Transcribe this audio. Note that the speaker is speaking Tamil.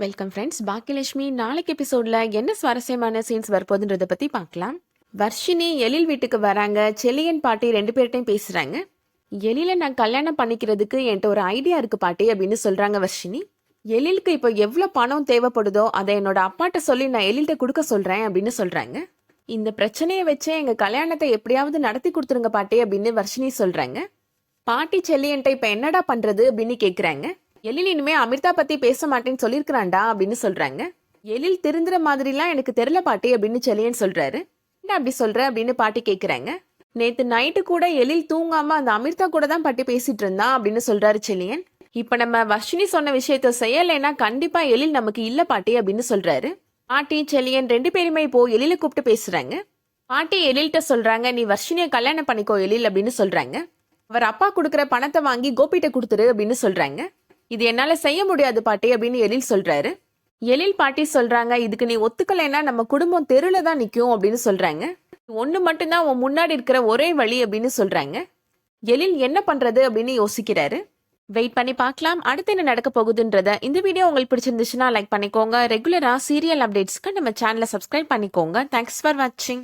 வெல்கம் ஃப்ரெண்ட்ஸ் பாக்கியலட்சுமி நாளைக்கு எபிசோட்ல என்ன சுவாரஸ்யமான சீன்ஸ் வரப்போகுதுன்றத பத்தி பார்க்கலாம். வர்ஷினி எழில் வீட்டுக்கு வராங்க. செலியன் பாட்டி ரெண்டு பேர்ட்டையும் பேசுறாங்க. எழில நான் கல்யாணம் பண்ணிக்கிறதுக்கு என்கிட்ட ஒரு ஐடியா இருக்கு பாட்டி அப்படின்னு சொல்றாங்க வர்ஷினி. எழிலுக்கு இப்போ எவ்வளோ பணம் தேவைப்படுதோ அதை என்னோட அப்பாட்ட சொல்லி நான் எழில்கிட்ட கொடுக்க சொல்றேன் அப்படின்னு சொல்றாங்க. இந்த பிரச்சனையை வச்சே எங்க கல்யாணத்தை எப்படியாவது நடத்தி கொடுத்துருங்க பாட்டி அப்படின்னு வர்ஷினி சொல்றாங்க. பாட்டி செல்லியன்ட்ட இப்போ என்னடா பண்றது அப்படின்னு கேட்குறாங்க எழில் இனிமே அமிர்தா பத்தி பேச மாட்டேன்னு சொல்லியிருக்கிறான்டா அப்படின்னு சொல்றாங்க. எழில் திருந்துற மாதிரிலாம் எனக்கு தெரில பாட்டி அப்படின்னு செல்லியன் சொல்றாரு. என்ன அப்படி சொல்ற அப்படின்னு பாட்டி கேட்குறாங்க நேத்து நைட்டு கூட எழில் தூங்காம அந்த அமிர்தா கூட தான் பாட்டி பேசிட்டு இருந்தான் அப்படின்னு சொல்றாரு செலியன் இப்ப நம்ம வர்ஷினி சொன்ன விஷயத்த செய்யலைன்னா கண்டிப்பா எழில் நமக்கு இல்ல பாட்டி அப்படின்னு சொல்றாரு. பாட்டி செலியன் ரெண்டு பேருமே இப்போ எழில கூப்பிட்டு பேசுறாங்க. பாட்டி எழில்கிட்ட சொல்றாங்க நீ வர்ஷினியை கல்யாணம் பண்ணிக்கோ எழில் அப்படின்னு சொல்றாங்க. அவர் அப்பா கொடுக்குற பணத்தை வாங்கி கோபிட்ட கொடுத்துரு அப்படின்னு சொல்றாங்க. இது என்னால செய்ய முடியாது பாட்டி அப்படின்னு எழில் சொல்றாரு. எழில் பாட்டி சொல்றாங்க இதுக்கு நீ ஒத்துக்கலைன்னா நம்ம குடும்பம் தெருல தான் நிற்கும் அப்படின்னு சொல்றாங்க. ஒன்று மட்டும்தான் உன் முன்னாடி இருக்கிற ஒரே வழி அப்படின்னு சொல்றாங்க. எழில் என்ன பண்றது அப்படின்னு யோசிக்கிறாரு. வெயிட் பண்ணி பார்க்கலாம். அடுத்து என்ன நடக்க போகுதுன்றத இந்த வீடியோ உங்களுக்கு பிடிச்சிருந்துச்சுன்னா லைக் பண்ணிக்கோங்க. ரெகுலரா சீரியல் அப்டேட்ஸ்க்கு நம்ம சேனலை சப்ஸ்கிரைப் பண்ணிக்கோங்க. தேங்க்ஸ் ஃபார் வாட்சிங்